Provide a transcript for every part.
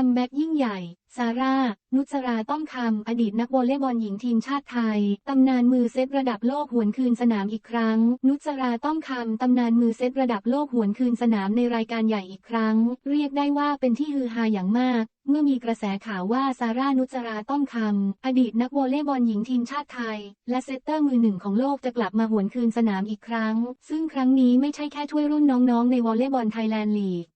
คัมแบ็กยิ่งใหญ่ ซาร่า นุชราต้องคำ อดีตนักวอลเลย์บอลหญิงทีมชาติไทย ตำนานมือเซตระดับโลกหวนคืนสนามอีกครั้ง นุชราต้องคำ ตำนานมือเซตระดับโลกหวนคืนสนามในรายการใหญ่อีกครั้ง เรียกได้ว่าเป็นที่ฮือฮาอย่างมากเมื่อมีกระแสข่าวว่าซาร่านุชราต้องคำ อดีตนักวอลเลย์บอลหญิงทีมชาติไทย และเซตเตอร์มือหนึ่งของโลกจะกลับมาหวนคืนสนามอีกครั้ง ซึ่งครั้งนี้ไม่ใช่แค่ถ้วยรุ่นน้องๆในวอลเลย์บอลไทยแลนด์ลีก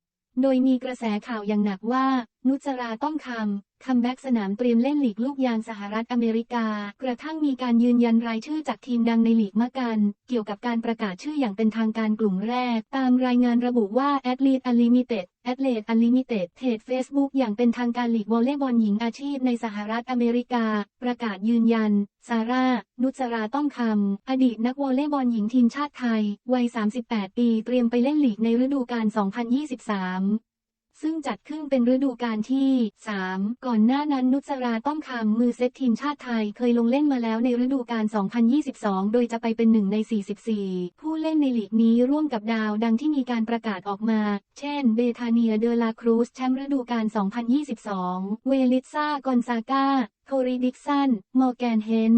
โดยมีกระแสข่าวอย่างหนักว่า นุจราต้องคำคัมแบ็กสนามเตรียมเล่นหลีกลูกยางสหรัฐอเมริกา กระทั่งมีการยืนยันรายชื่อจากทีมดังในหลีกมากัน เกี่ยวกับการประกาศชื่ออย่างเป็นทางการกลุ่มแรก ตามรายงานระบุว่าแอดลีดอลิมิเต็ด แอดเลดแอนลิมิเต็ดเทดเฟซบุ๊กอย่างเป็นทางการหลีกวอลเลย์บอลหญิงอาชีพในสหรัฐอเมริกา ประกาศยืนยัน ซาร่า นุจราต้องคำ อดีตนักวอลเลย์บอลหญิงทีมชาติไทย วัย 38 ปี เตรียมไปเล่นลีกในฤดูกาล 2023 ซึ่งจัดขึ้นเป็นฤดูกาลที่ 3 ก่อนหน้านั้นนุชราต้องคำมือเซตทีมชาติไทยเคยลงเล่นมาแล้วในฤดูกาล 2022 โดยจะไปเป็นหนึ่งใน 44 ผู้เล่นในลีกนี้ร่วมกับดาวดังที่มีการประกาศออกมา เช่น เบธาเนียเดลาครูสแชมป์ฤดูกาล 2022 เวลิซากอนซากาโทริดิกสัน มอร์แกนเฮน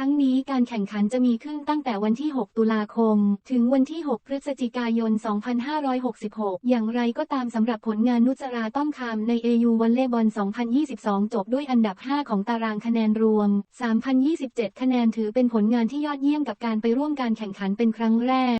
ทั้งนี้การแข่งขันจะมีขึ้นตั้งแต่วันที่ 6 ตุลาคม ถึงวันที่ 6 พฤศจิกายน 2566 อย่างไรก็ตามสำหรับผลงานนุจราต้อมคำใน AU วอลเลย์บอล 2022 จบด้วยอันดับ 5 ของตารางคะแนนรวม 3,027 คะแนนถือเป็นผลงานที่ยอดเยี่ยมกับการไปร่วมการแข่งขันเป็นครั้งแรก